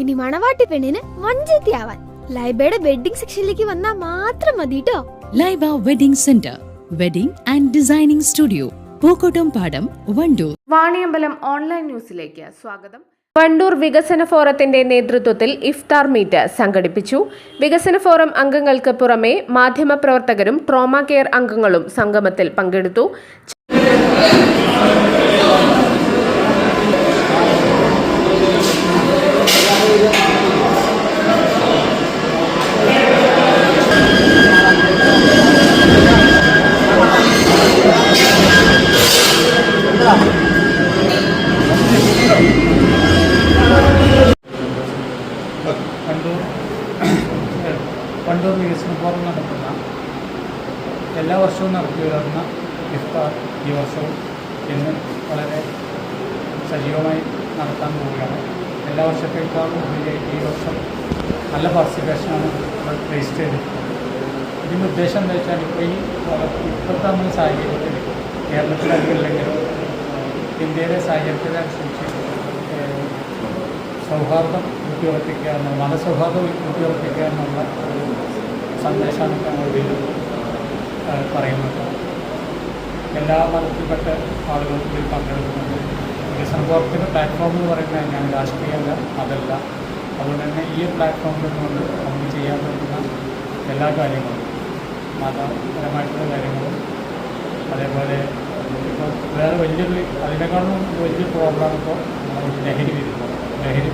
ഇനി മണവാട്ടി പെണ്ണിന് വഞ്ചത്തിയാവാൻ ലൈബയുടെ വെഡിങ് സെക്ഷനിലേക്ക് വന്നാൽ മാത്രം മതി കേട്ടോ Laiba wedding centre wedding and designing studio Pookkottumpadam Wandoor. Vaniyambalam online ന്യൂസിലേക്ക് സ്വാഗതം. വണ്ടൂർ വികസന ഫോറത്തിന്റെ നേതൃത്വത്തിൽ ഇഫ്താർ മീറ്റ് സംഘടിപ്പിച്ചു. വികസന ഫോറം അംഗങ്ങൾക്ക് പുറമെ മാധ്യമപ്രവർത്തകരും ട്രോമ കെയർ അംഗങ്ങളും സംഗമത്തിൽ പങ്കെടുത്തു. വണ്ടൂർ വികസന ഫോറം എല്ലാ വർഷവും നടത്തി വരുന്ന ഇഫ്താർ ഈ വർഷവും ഇന്ന് വളരെ സജീവമായി നടത്താൻ പോവുകയാണ്. എല്ലാ വർഷത്തേക്കാളും ഉപരിയായിട്ട് ഈ വർഷം നല്ല പാർട്ടിസിപ്പേഷനാണ് നമ്മൾ ചെയ്തിട്ടുള്ളത് ഇതിന്റെ ഉദ്ദേശം എന്താ വെച്ചാൽ ഇപ്പോൾ ഈ ഇപ്പോഴത്തെ നമ്മുടെ സാഹചര്യത്തിൽ കേരളത്തിലല്ലെങ്കിലും ഇന്ത്യയിലെ സാഹചര്യത്തിനനുസരിച്ച് സൗഹാർദ്ദം ഊട്ടിയുറപ്പിക്കുക എന്ന മതസൗഹാർദ്ദം ഊട്ടിയുറപ്പിക്കുക എന്നുള്ള ഒരു സന്ദേശമാണ് ഞങ്ങൾ ഇതിൽ പറയുന്നത്. എല്ലാ മതത്തിൽപ്പെട്ട ആളുകളും ഇതിൽ പങ്കെടുക്കുന്നുണ്ട് വികസന പ്ലാറ്റ്ഫോം എന്ന് പറയുന്നത് തന്നെയാണ്. രാഷ്ട്രീയമല്ല അതല്ല. അതുകൊണ്ട് തന്നെ ഈ പ്ലാറ്റ്ഫോമിൽ കൊണ്ട് നമുക്ക് ചെയ്യാൻ പറ്റുന്ന എല്ലാ കാര്യങ്ങളും മതപരമായിട്ടുള്ള കാര്യങ്ങളും അതേപോലെ ഇപ്പോൾ വേറെ വലിയൊരു അതിനേക്കാളും വലിയ പ്രോബ്ലം ഇപ്പോൾ നമുക്ക് ലഹരി വരുന്നത് ലഹരി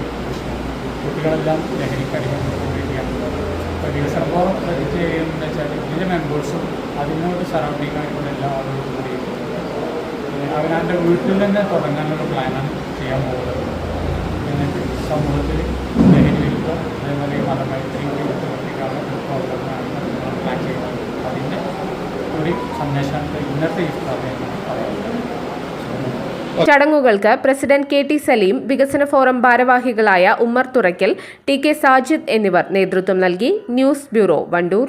കുട്ടികളെല്ലാം ലഹരിക്ക് അടിമപ്പെട്ടുകൊണ്ടിരിക്കുകയാണ് ഇപ്പോൾ വികസന രജിസ്റ്റർ ചെയ്യുന്നതെന്ന് വെച്ചാൽ ഇതിന്റെ മെമ്പേഴ്സും അതിനോട് സറൗണ്ടിങ് ആയിട്ടുള്ള എല്ലാ ആളുകളും കൂടി അവനവന്റെ വീട്ടിൽ തന്നെ തുടങ്ങാനുള്ള പ്ലാനാണ് ചെയ്യാൻ പോകുന്നത്. എന്നിട്ട് സമൂഹത്തിൽ ലഹരി വിരുദ്ധം അതേപോലെ മതമായി മതമൈത്രി കൂടി ഉയർത്തിക്കാനുള്ള ഒരു പ്രോഗ്രാമാണ് പ്ലാൻ ചെയ്യുന്നത്. അതിന്റെ ഒരു ഇന്നത്തെ ചടങ്ങുകൾക്ക് പ്രസിഡന്റ് കെ ടി സലീം വികസന ഫോറം ഭാരവാഹികളായ ഉമ്മർ തുറയ്ക്കൽ ടി കെ സാജിദ് എന്നിവർ നേതൃത്വം നൽകി. News bureau Wandoor.